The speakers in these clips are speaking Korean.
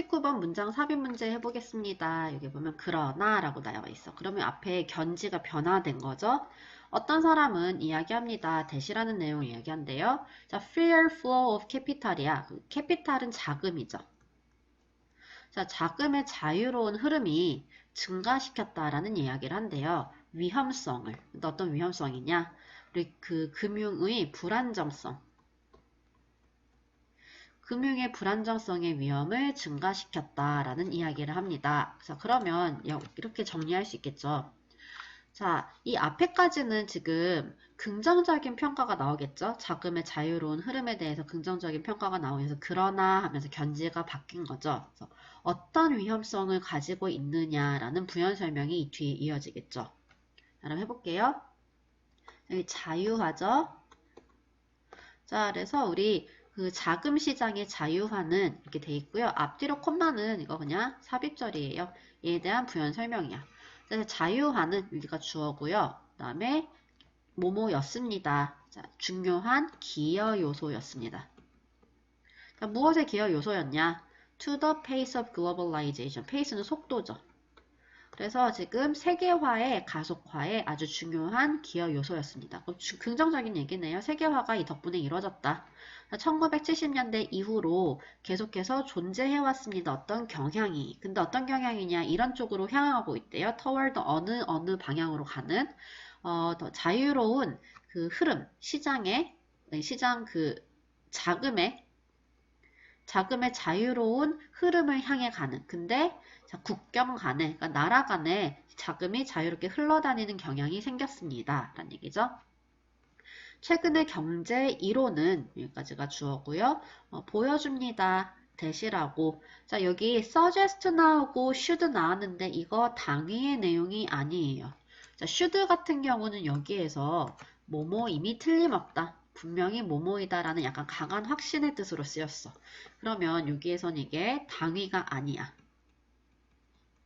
39번 문장 삽입 문제 해보겠습니다. 여기 보면 그러나 라고 나와 있어. 그러면 앞에 견지가 변화된 거죠. 어떤 사람은 이야기합니다. 대시라는 내용을 이야기한대요. 자, freer flow of capital이야. 그 캐피탈은 자금이죠. 자, 자금의 자유로운 흐름이 증가시켰다라는 이야기를 한대요. 위험성을. 어떤 위험성이냐? 우리 그 금융의 불안정성. 금융의 불안정성의 위험을 증가시켰다라는 이야기를 합니다. 자, 그러면 이렇게 정리할 수 있겠죠. 자, 이 앞에까지는 지금 긍정적인 평가가 나오겠죠? 자금의 자유로운 흐름에 대해서 긍정적인 평가가 나오면서 그러나 하면서 견지가 바뀐 거죠. 어떤 위험성을 가지고 있느냐라는 부연 설명이 이 뒤에 이어지겠죠. 자, 그럼 해볼게요. 여기 자유화죠. 자, 그래서 우리 그 자금 시장의 자유화는 이렇게 돼 있고요. 앞뒤로 콤마는 이거 그냥 삽입절이에요. 얘에 대한 부연 설명이야. 그래서 자유화는 여기가 주어고요. 그 다음에 뭐뭐였습니다. 자, 중요한 기여 요소였습니다. 자, 무엇의 기여 요소였냐? To the pace of globalization. pace는 속도죠. 그래서 지금 세계화의 가속화에 아주 중요한 기여 요소였습니다. 긍정적인 얘기네요. 세계화가 이 덕분에 이루어졌다. 1970년대 이후로 계속해서 존재해왔습니다. 어떤 경향이. 근데 어떤 경향이냐. 이런 쪽으로 향하고 있대요. toward 어느 어느 방향으로 가는 어, 더 자유로운 그 흐름, 시장의 네, 시장 그 자금의 자금의 자유로운 흐름을 향해 가는. 근데 자, 국경 간에, 그러니까 나라 간에 자금이 자유롭게 흘러다니는 경향이 생겼습니다. 라는 얘기죠. 최근의 경제 이론은 여기까지가 주어고요. 어, 보여줍니다. 대시라고. 자, 여기 suggest 나오고 should 나왔는데 이거 당위의 내용이 아니에요. 자, should 같은 경우는 여기에서 뭐뭐 이미 틀림없다. 분명히 뭐뭐이다라는 약간 강한 확신의 뜻으로 쓰였어. 그러면 여기에선 이게 당위가 아니야.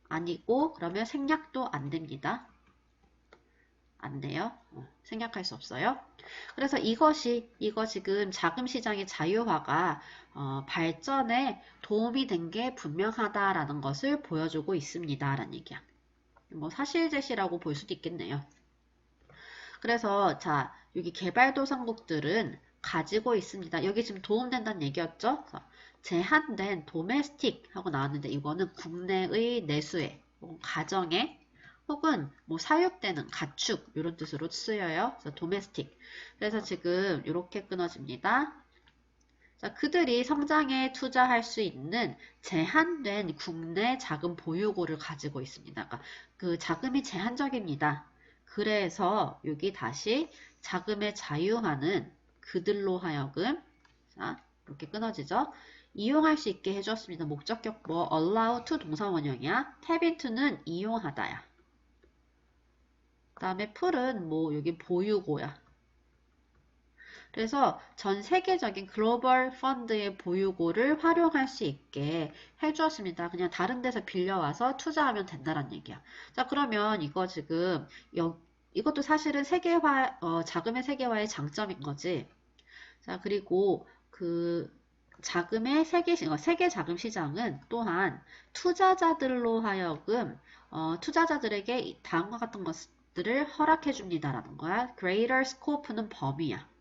아니고 그러면 생략도 안 됩니다. 안 돼요. 어, 생략할 수 없어요. 그래서 이것이 이거 지금 자금 시장의 자유화가 어, 발전에 도움이 된 게 분명하다라는 것을 보여주고 있습니다라는 얘기야. 뭐 사실 제시라고 볼 수도 있겠네요. 그래서 자 여기 개발도상국들은 가지고 있습니다. 여기 지금 도움된다는 얘기였죠? 제한된 도메스틱 하고 나왔는데 이거는 국내의 내수에 가정에 혹은 뭐 사육되는 가축 이런 뜻으로 쓰여요. 그래서 도메스틱. 그래서 지금 이렇게 끊어집니다. 자, 그들이 성장에 투자할 수 있는 제한된 국내 자금 보유고를 가지고 있습니다. 그러니까 그 자금이 제한적입니다. 그래서 여기 다시 자금의 자유화는 그들로 하여금 자, 이렇게 끊어지죠. 이용할 수 있게 해주었습니다. 목적격 뭐 allow to 동사 원형이야. tap into는 이용하다야. 그 다음에 풀은 뭐 여기 보유고야. 그래서 전 세계적인 글로벌 펀드의 보유고를 활용할 수 있게 해주었습니다. 그냥 다른 데서 빌려와서 투자하면 된다는 얘기야. 자 그러면 이거 지금 여, 이것도 사실은 세계화 어, 자금의 세계화의 장점인 거지. 자 그리고 그 자금의 세계 어, 세계 자금 시장은 또한 투자자들로 하여금 어, 투자자들에게 다음과 같은 것들을 허락해 줍니다라는 거야. Greater Scope는 범위야.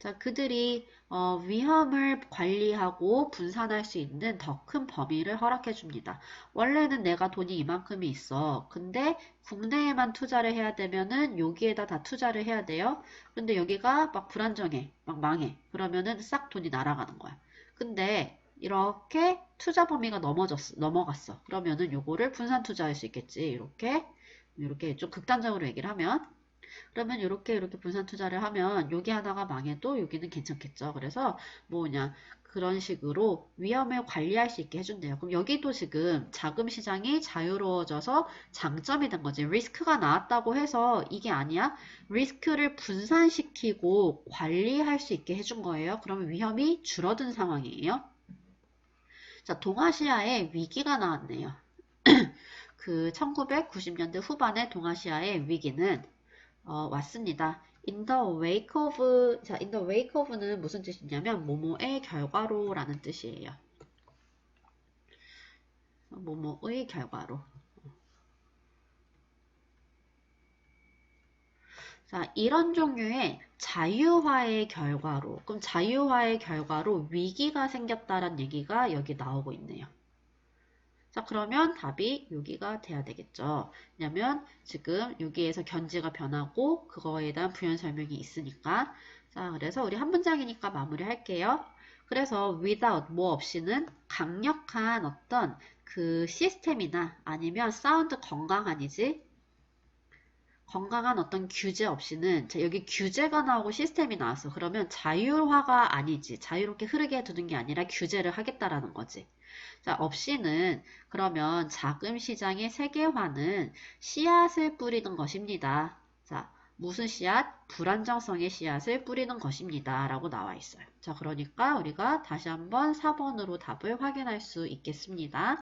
자, 그들이 어, 위험을 관리하고 분산할 수 있는 더 큰 범위를 허락해 줍니다. 원래는 내가 돈이 이만큼이 있어. 근데 국내에만 투자를 해야 되면은 여기에다 다 투자를 해야 돼요. 근데 여기가 막 불안정해. 막 망해. 그러면은 싹 돈이 날아가는 거야. 근데 이렇게 투자 범위가 넘어졌어, 넘어갔어. 그러면은 요거를 분산 투자할 수 있겠지. 이렇게 이렇게 좀 극단적으로 얘기를 하면 그러면 이렇게 이렇게 분산 투자를 하면 여기 하나가 망해도 여기는 괜찮겠죠. 그래서 뭐냐 그런 식으로 위험을 관리할 수 있게 해준대요. 그럼 여기도 지금 자금 시장이 자유로워져서 장점이 된 거지. 리스크가 나왔다고 해서 이게 아니야. 리스크를 분산시키고 관리할 수 있게 해준 거예요. 그러면 위험이 줄어든 상황이에요. 자, 동아시아에 위기가 나왔네요. 그 1990년대 후반에 동아시아의 위기는 어, 왔습니다. In the wake of, 자, in the wake of는 무슨 뜻이냐면, 뭐뭐의 결과로 라는 뜻이에요. 뭐뭐의 결과로. 자, 이런 종류의 자유화의 결과로, 그럼 자유화의 결과로 위기가 생겼다는 얘기가 여기 나오고 있네요. 자, 그러면 답이 여기가 돼야 되겠죠. 왜냐면 지금 여기에서 견지가 변하고 그거에 대한 부연 설명이 있으니까. 자, 그래서 우리 한 문장이니까 마무리 할게요. 그래서 without 뭐 없이는 강력한 어떤 그 시스템이나 아니면 사운드 건강한이지 건강한 어떤 규제 없이는 자, 여기 규제가 나오고 시스템이 나왔어. 그러면 자율화가 아니지. 자유롭게 흐르게 두는 게 아니라 규제를 하겠다라는 거지. 자, 없이는 그러면 자금 시장의 세계화는 씨앗을 뿌리는 것입니다. 자, 무슨 씨앗? 불안정성의 씨앗을 뿌리는 것입니다. 라고 나와 있어요. 자, 그러니까 우리가 다시 한번 4번으로 답을 확인할 수 있겠습니다.